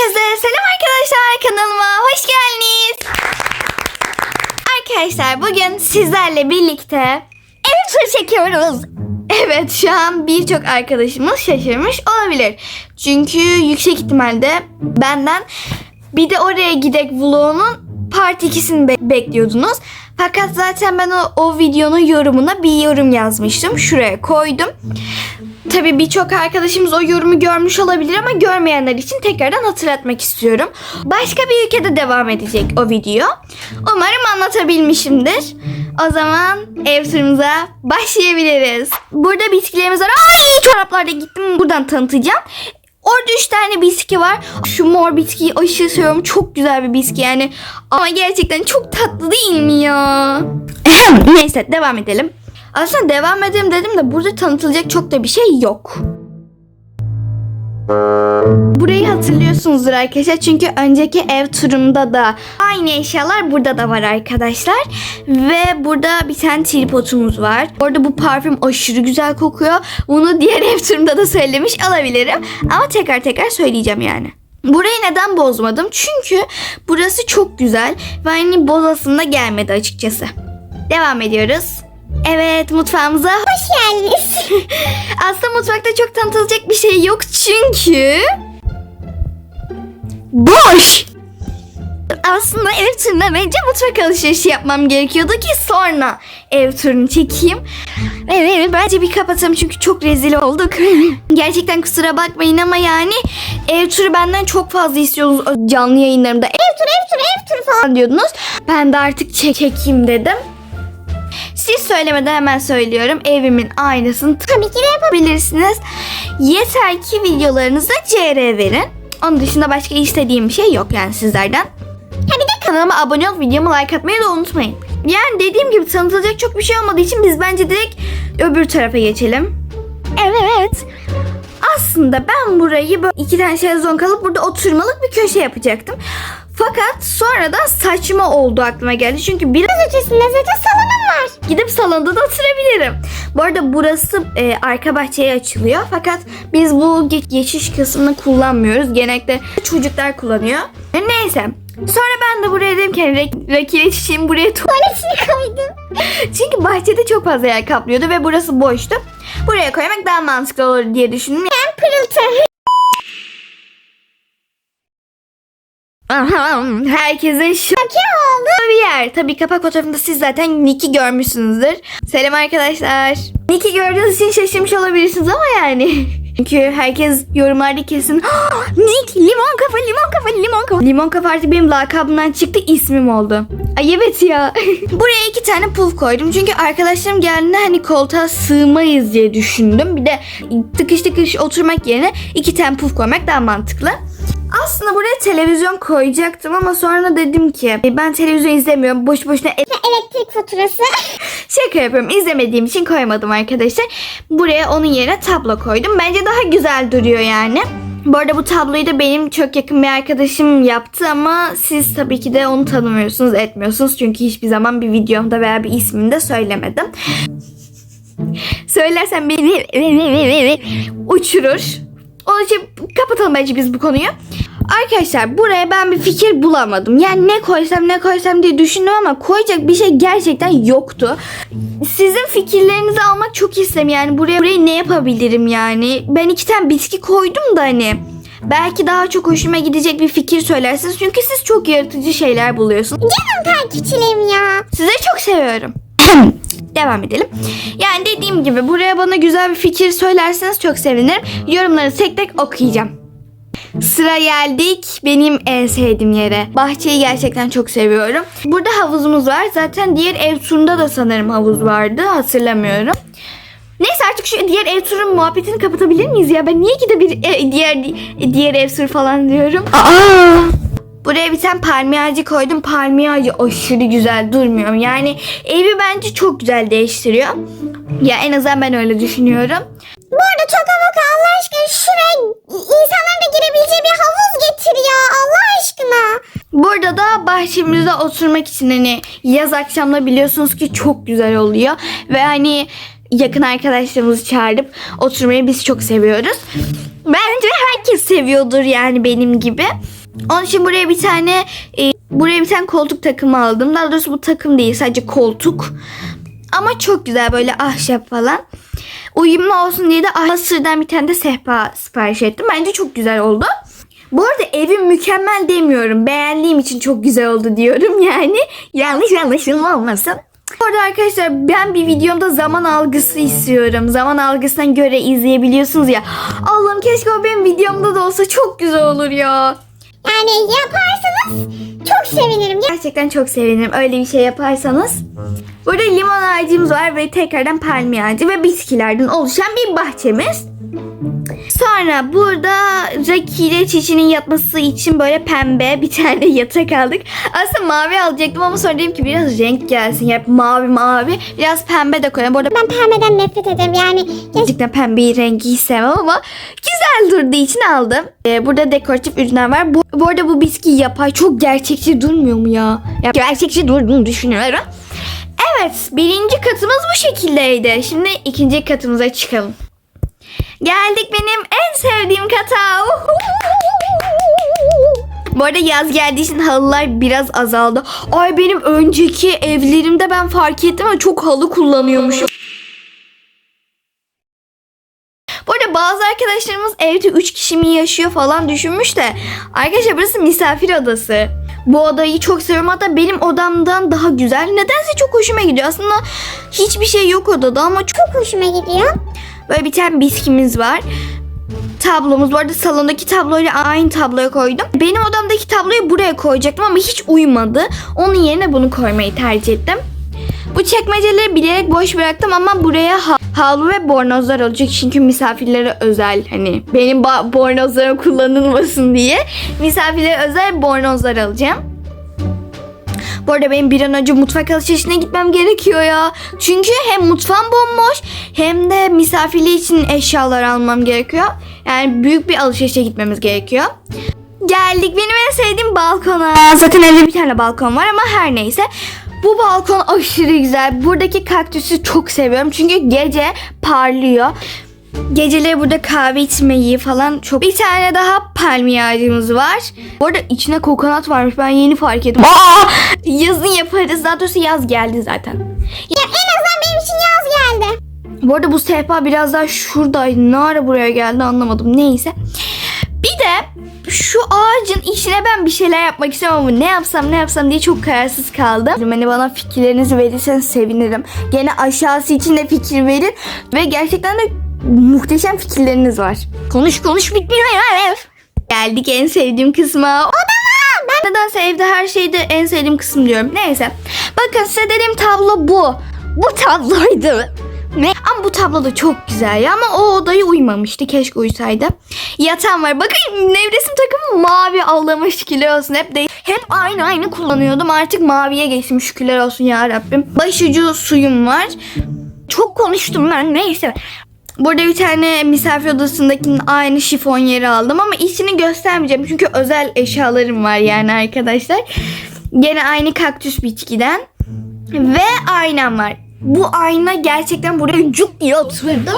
Herkese selam arkadaşlar kanalıma hoş geldiniz. Arkadaşlar bugün sizlerle birlikte ev turu çekiyoruz. Evet şu an birçok arkadaşımız şaşırmış olabilir. Çünkü yüksek ihtimalle benden bir de oraya gidek vlogunun part 2'sini be- bekliyordunuz. Fakat zaten ben o, o videonun yorumuna bir yorum yazmıştım. Şuraya koydum. Tabii birçok arkadaşımız o yorumu görmüş olabilir ama görmeyenler için tekrardan hatırlatmak istiyorum. Başka bir ülkede devam edecek o video. Umarım anlatabilmişimdir. O zaman ev turumuza başlayabiliriz. Burada bisküvilerimiz var. Ay çoraplarda gittim buradan tanıtacağım. Orada 3 tane bisküvi var. Şu mor bisküviyi aşırı seviyorum. Çok güzel bir bisküvi yani. Ama gerçekten çok tatlı değil mi ya? Neyse devam edelim. Aslında devam edelim dedim de burada tanıtılacak çok da bir şey yok. Burayı hatırlıyorsunuzdur arkadaşlar çünkü önceki ev turumda da aynı eşyalar burada da var arkadaşlar. Ve burada bir tane tripodumuz var. Orada bu parfüm aşırı güzel kokuyor. Bunu diğer ev turumda da söylemiş olabilirim. Ama tekrar tekrar söyleyeceğim yani. Burayı neden bozmadım? Çünkü burası çok güzel ve aynı bozasında gelmedi açıkçası. Devam ediyoruz. Evet mutfağımıza hoş geldiniz. Aslında mutfakta çok tanıtılacak bir şey yok çünkü... Boş! Aslında ev turundan önce mutfak alışverişi yapmam gerekiyordu ki sonra ev turunu çekeyim. Evet, evet bence bir kapatalım çünkü çok rezil olduk. Gerçekten kusura bakmayın ama yani ev turu benden çok fazla istiyorsunuz canlı yayınlarımda. Ev turu, ev turu, ev turu falan diyordunuz. Ben de artık çek- çekeyim dedim. Siz söylemeden hemen söylüyorum. Evimin aynısını tabii ki de yapabilirsiniz. Yeter ki videolarınıza CR verin. Onun dışında başka istediğim bir şey yok yani sizlerden. Ha bir de kanalıma abone olup videomu like atmayı da unutmayın. Yani dediğim gibi tanıtılacak çok bir şey olmadığı için biz bence direkt öbür tarafa geçelim. Evet. Aslında ben burayı böyle iki tane şezlong alıp burada oturmalık bir köşe yapacaktım. Fakat sonradan saçma oldu aklıma geldi. Çünkü biraz ötesinde zaten salonum. Gidip salonda da oturabilirim. Bu arada burası e, arka bahçeye açılıyor. Fakat biz bu ge- geçiş kısmını kullanmıyoruz. Genellikle çocuklar kullanıyor. Neyse. Sonra ben de buraya dedim ki hani rak- rakile buraya tuvaletini koydum. Çünkü bahçede çok fazla yer kaplıyordu ve burası boştu. Buraya koymak daha mantıklı olur diye düşündüm. Hem pırıltı. Aha, herkesin şoke olduğu bir yer. Tabii kapak fotoğrafında siz zaten Nick'i görmüşsünüzdür. Selam arkadaşlar. Nick'i gördüğünüz için şaşırmış olabilirsiniz ama yani. Çünkü herkes yorumlarda kesin "Ah, Nick limon kafa limon kafa limon kafa. Limon kafa artık benim lakabımdan çıktı ismim oldu. Ay evet ya. Buraya iki tane puf koydum. Çünkü arkadaşlarım geldiğinde hani koltuğa sığmayız diye düşündüm. Bir de tıkış tıkış oturmak yerine iki tane puf koymak daha mantıklı. Aslında buraya televizyon koyacaktım ama sonra dedim ki "E, ben televizyon izlemiyorum. Boş boşuna e- elektrik faturası. şaka yapıyorum. İzlemediğim için koymadım arkadaşlar. Buraya onun yerine tablo koydum. Bence daha güzel duruyor yani. Bu arada bu tabloyu da benim çok yakın bir arkadaşım yaptı ama siz tabii ki de onu tanımıyorsunuz, etmiyorsunuz. Çünkü hiçbir zaman bir videomda veya bir ismini söylemedim. Söylersem beni uçurur. Onun için kapatalım bence biz bu konuyu. Arkadaşlar buraya ben bir fikir bulamadım. Yani ne koysam ne koysam diye düşündüm ama koyacak bir şey gerçekten yoktu. Sizin fikirlerinizi almak çok isterim. Yani buraya, buraya ne yapabilirim yani. Ben iki tane bitki koydum da hani. Belki daha çok hoşuma gidecek bir fikir söylersiniz. Çünkü siz çok yaratıcı şeyler buluyorsunuz. Canım takipçilerim ya. Size çok seviyorum. Devam edelim. Yani dediğim gibi buraya bana güzel bir fikir söylerseniz çok sevinirim. Yorumları tek tek okuyacağım. Sıra geldik benim en sevdiğim yere. Bahçeyi gerçekten çok seviyorum. Burada havuzumuz var. Zaten diğer ev turunda da sanırım havuz vardı. Hatırlamıyorum. Neyse artık şu diğer ev turun muhabbetini kapatabilir miyiz ya? Ben niye gide bir e, diğer diğer ev turu falan diyorum. Aa! Buraya bir tane palmiye ağacı koydum. Palmiye ağacı aşırı güzel durmuyor. Yani evi bence çok güzel değiştiriyor. Ya en azından ben öyle düşünüyorum. Bu arada Toka Boka Allah aşkına şuraya insanların da girebileceği bir havuz getir ya Allah aşkına. Burada da bahçemizde oturmak için hani yaz akşamları biliyorsunuz ki çok güzel oluyor. Ve hani yakın arkadaşlarımızı çağırıp oturmayı biz çok seviyoruz. Bence herkes seviyordur yani benim gibi. Onun için buraya bir tane e, buraya bir tane koltuk takımı aldım. Daha doğrusu bu takım değil sadece koltuk. Ama çok güzel böyle ahşap falan. Uyumlu olsun diye de Asır'dan bir tane de sehpa sipariş ettim. Bence çok güzel oldu. Bu arada evim mükemmel demiyorum. Beğendiğim için çok güzel oldu diyorum yani. Yanlış anlaşılma olmasın. Bu arada arkadaşlar ben bir videomda zaman algısı istiyorum. Zaman algısına göre izleyebiliyorsunuz ya. Allah'ım keşke o benim videomda da olsa çok güzel olur ya. Yani yaparsanız çok sevinirim. Gerçekten çok sevinirim öyle bir şey yaparsanız. Burada limon ağacımız var ve tekrardan palmiye ağacı ve bitkilerden oluşan bir bahçemiz. Sonra burada Raki ile Çiçi'nin yatması için böyle pembe bir tane yatak aldık. Aslında mavi alacaktım ama sonra dedim ki biraz renk gelsin. Yani mavi mavi biraz pembe de koyalım. Bu arada Ben pembeden nefret ederim. Yani Gerçekten pembeyi rengi sevmem ama güzel durduğu için aldım. Ee, burada dekoratif ürünler var. Bu, bu arada bu bitki yapay çok gerçekçi durmuyor mu ya? ya gerçekçi durduğunu düşünüyorum. Evet birinci katımız bu şekildeydi. Şimdi ikinci katımıza çıkalım. Geldik benim en sevdiğim kata. Bu arada yaz geldiği için halılar biraz azaldı. Ay benim önceki evlerimde ben fark ettim ama çok halı kullanıyormuşum. Bu arada bazı arkadaşlarımız evde 3 kişi mi yaşıyor falan düşünmüş de arkadaşlar burası misafir odası. Bu odayı çok seviyorum hatta benim odamdan daha güzel. Nedense çok hoşuma gidiyor. Aslında hiçbir şey yok odada ama çok hoşuma gidiyor. Böyle bir tane biskimiz var. Tablomuz bu arada salondaki tabloyla aynı tabloya koydum. Benim odamdaki tabloyu buraya koyacaktım ama hiç uymadı. Onun yerine bunu koymayı tercih ettim. Bu çekmeceleri bilerek boş bıraktım ama buraya ha- havlu ve bornozlar olacak çünkü misafirlere özel hani benim bornozlarım kullanılmasın diye misafirlere özel bornozlar alacağım. Bu arada benim bir an önce mutfak alışverişine gitmem gerekiyor ya. Çünkü hem mutfağım bomboş hem de misafirliği için eşyalar almam gerekiyor. Yani büyük bir alışverişe gitmemiz gerekiyor. Geldik benim en sevdiğim balkona. Zaten evde bir tane balkon var ama her neyse. Bu balkon aşırı güzel. Buradaki kaktüsü çok seviyorum. Çünkü gece parlıyor. Geceleri burada kahve içmeyi falan çok... Bir tane daha palmiye ağacımız var. Bu arada içine kokonat varmış. Ben yeni fark ettim. Aa! Yazın yaparız. Daha doğrusu yaz geldi zaten. Ya en azından benim için yaz geldi. Bu arada bu sehpa biraz daha şuradaydı. Ne ara buraya geldi anlamadım. Neyse. Bir de şu ağacın içine ben bir şeyler yapmak istiyorum ama ne yapsam ne yapsam diye çok kararsız kaldım. Hani bana fikirlerinizi verirseniz sevinirim. Gene aşağısı için de fikir verin. Ve gerçekten de muhteşem fikirleriniz var. Konuş konuş bitmiyor ya. Geldik en sevdiğim kısma. O da Ben nedense evde her şeyde en sevdiğim kısım diyorum. Neyse. Bakın size dediğim tablo bu. Bu tabloydu. Ne? Ama bu tablo da çok güzel ya ama o odaya uymamıştı. Keşke uysaydı. Yatağım var. Bakın nevresim takımı mavi Allah'ıma şükürler olsun. Hep de hep aynı aynı kullanıyordum. Artık maviye geçtim şükürler olsun ya Rabbim. Başucu suyum var. Çok konuştum ben neyse. Burada bir tane misafir odasındakinin aynı şifon yeri aldım ama içini göstermeyeceğim çünkü özel eşyalarım var yani arkadaşlar. Gene aynı kaktüs bitkiden ve aynam var. Bu ayna gerçekten buraya cuk diye oturdu.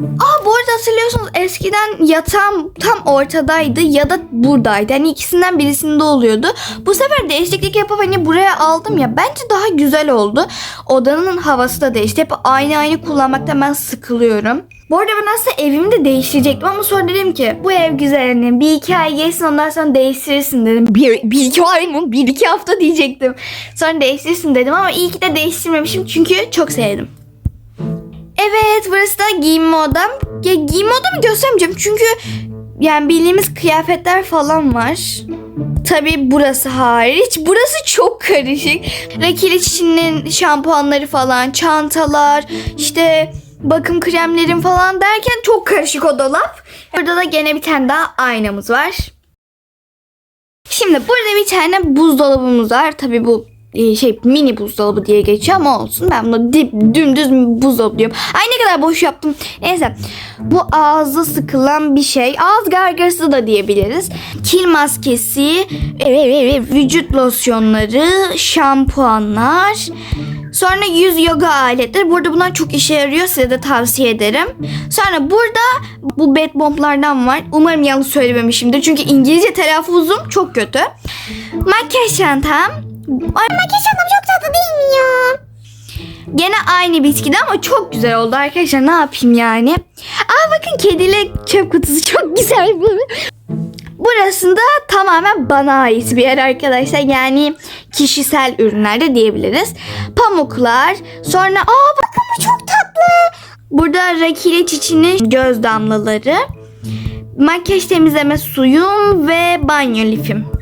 Aa bu arada hatırlıyorsunuz eskiden yatağım tam ortadaydı ya da buradaydı. Hani ikisinden birisinde oluyordu. Bu sefer değişiklik yapıp hani buraya aldım ya bence daha güzel oldu. Odanın havası da değişti. Hep aynı aynı kullanmaktan ben sıkılıyorum. Bu arada ben aslında evimi de değiştirecektim ama sonra dedim ki bu ev güzel hani bir iki ay geçsin ondan sonra değiştirirsin dedim. Bir, bir iki ay mı? Bir iki hafta diyecektim. Sonra değiştirirsin dedim ama iyi ki de değiştirmemişim çünkü çok sevdim. Evet burası da giyinme odam. Ya giyinme odamı göstermeyeceğim çünkü yani bildiğimiz kıyafetler falan var. Tabii burası hariç. Burası çok karışık. Rakili çiçeğinin şampuanları falan, çantalar, işte bakım kremlerim falan derken çok karışık o dolap. Burada da gene bir tane daha aynamız var. Şimdi burada bir tane buzdolabımız var. Tabii bu şey mini buzdolabı diye geçiyor ama olsun. Ben bunu dip, dümdüz buzdolabı diyorum. Ay ne kadar boş yaptım. Neyse. Bu ağzı sıkılan bir şey. Ağız gargarası da diyebiliriz. Kil maskesi, e, e, e, vücut losyonları, şampuanlar. Sonra yüz yoga aletleri. Burada bunlar çok işe yarıyor. Size de tavsiye ederim. Sonra burada bu bed bomblardan var. Umarım yanlış söylememişimdir. Çünkü İngilizce telaffuzum çok kötü. Makyaj çantam. Ay, Makyaj çok tatlı değil mi ya? Gene aynı bitkide ama çok güzel oldu arkadaşlar. Ne yapayım yani? Aa bakın kedili çöp kutusu çok güzel bu. Burası da tamamen bana ait bir yer arkadaşlar. Yani kişisel ürünler de diyebiliriz. Pamuklar. Sonra aa bakın bu çok tatlı. Burada rakile çiçinin göz damlaları. Makyaj temizleme suyum ve banyo lifim.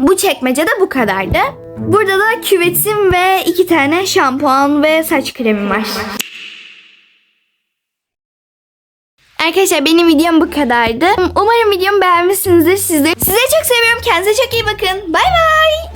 Bu çekmecede bu kadardı. Burada da küvetim ve iki tane şampuan ve saç kremim var. Arkadaşlar benim videom bu kadardı. Umarım videomu beğenmişsinizdir. Sizleri, sizleri çok seviyorum. Kendinize çok iyi bakın. Bay bay.